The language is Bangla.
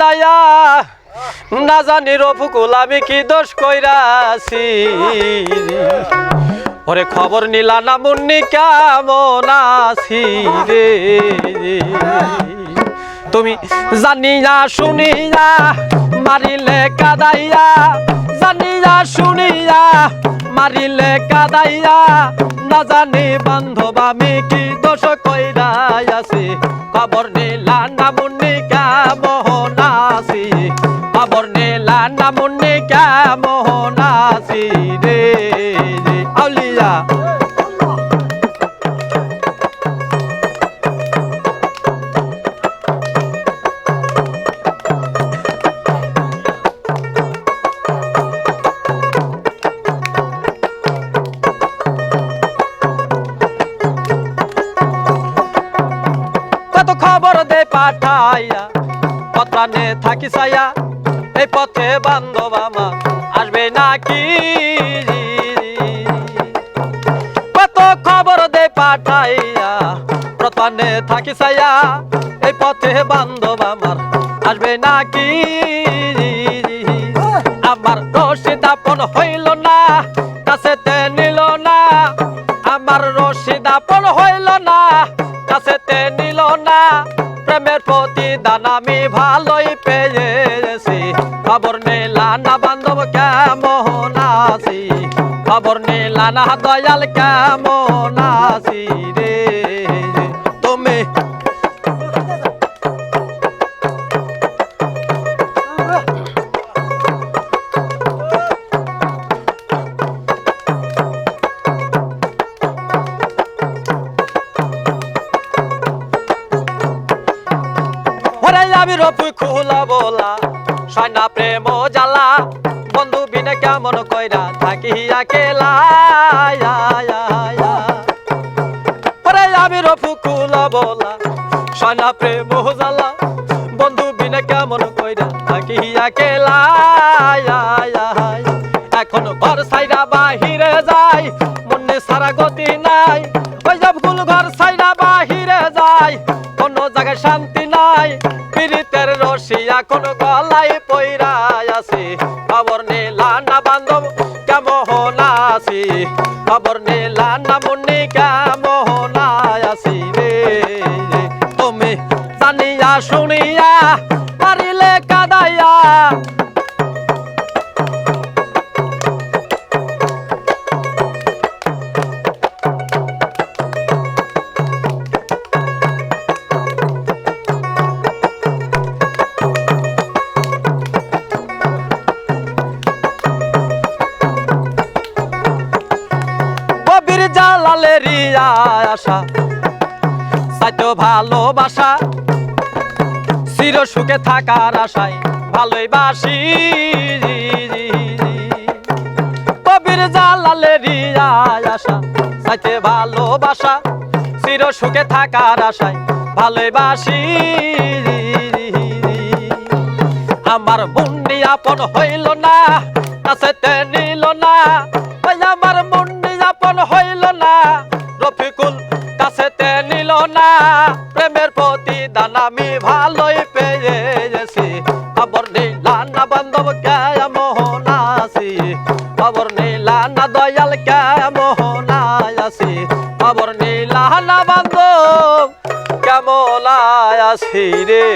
দায়া, না জানি রফুকুল আমি কি দোষ কইরাছি। ওরে খবর নিলা না মুন্নি কেমন আছি রে। তুমি জানি না শুনি না মারিলে কাদাইয়া জানি না শুনি না মারিলে কাদাইয়া, না জানি বান্ধব আমি কি দোষ কইরাই আছি। খবর নিলা না মুন্নি কেমন না মুন্নি কেমন আছি রে রে আউলিয়া কত খবর দে পাঠাইয়া পত্রানে থাকি সাইয়া এই পথে বান্ধব আমার আসবে নাকি? কত খবর দে পাঠাইয়া প্রতানে থাকি সাইয়া এই পথে বান্ধব আমার আসবে নাকি? আমার রশিদ আপন হইল না, কাছেতে নিল না। আমার রশিদ আপন হইল না, কাছেতে নিল না। প্রেমের প্রতিদান আমি ভালোই পেয়েছি খবর নিলা না বান্ধব কেমন আছি? খবর নিলা না দয়াল কেমন আছি রে? তুমি আমি রফি খুলা বলা সয়না প্রেম জ্বালা বন্ধু বিনে কেমন কইরা থাকি আকেলা। ওরে আমি বলা সয়না প্রেম জ্বালা বন্ধু বিনে কেমন কইরা থাকি। এখন ঘর সাইরা বাহিরে যাই, মনে সারা গতি নাই ওই যাব রশিয়া গলায় পইরা আছে। খবর নিলা না বান্ধব কেমন আছি? খবর নিলা না মুন্নি জালালের আশা। সাইতো ভালোবাসা, চির সুখে থাকার আশায় ভালোই বাসি। কবির জালালের আশা সাইতে ভালোবাসা, চির সুখে থাকার আশায় ভালোই বাসি। আমার মুন্ডি আপন হইল না, কাছেতে নিল না রফিকুল, কাছেতে নিল না। প্রেমের প্রতিদান আমি ভালোই পেয়েছি। খবর নিলা না বান্ধব, কেমন আছি? খবর নিলা না দয়াল, কেমন আছি? খবর নিলা না বান্ধব, কেমন আছি রে?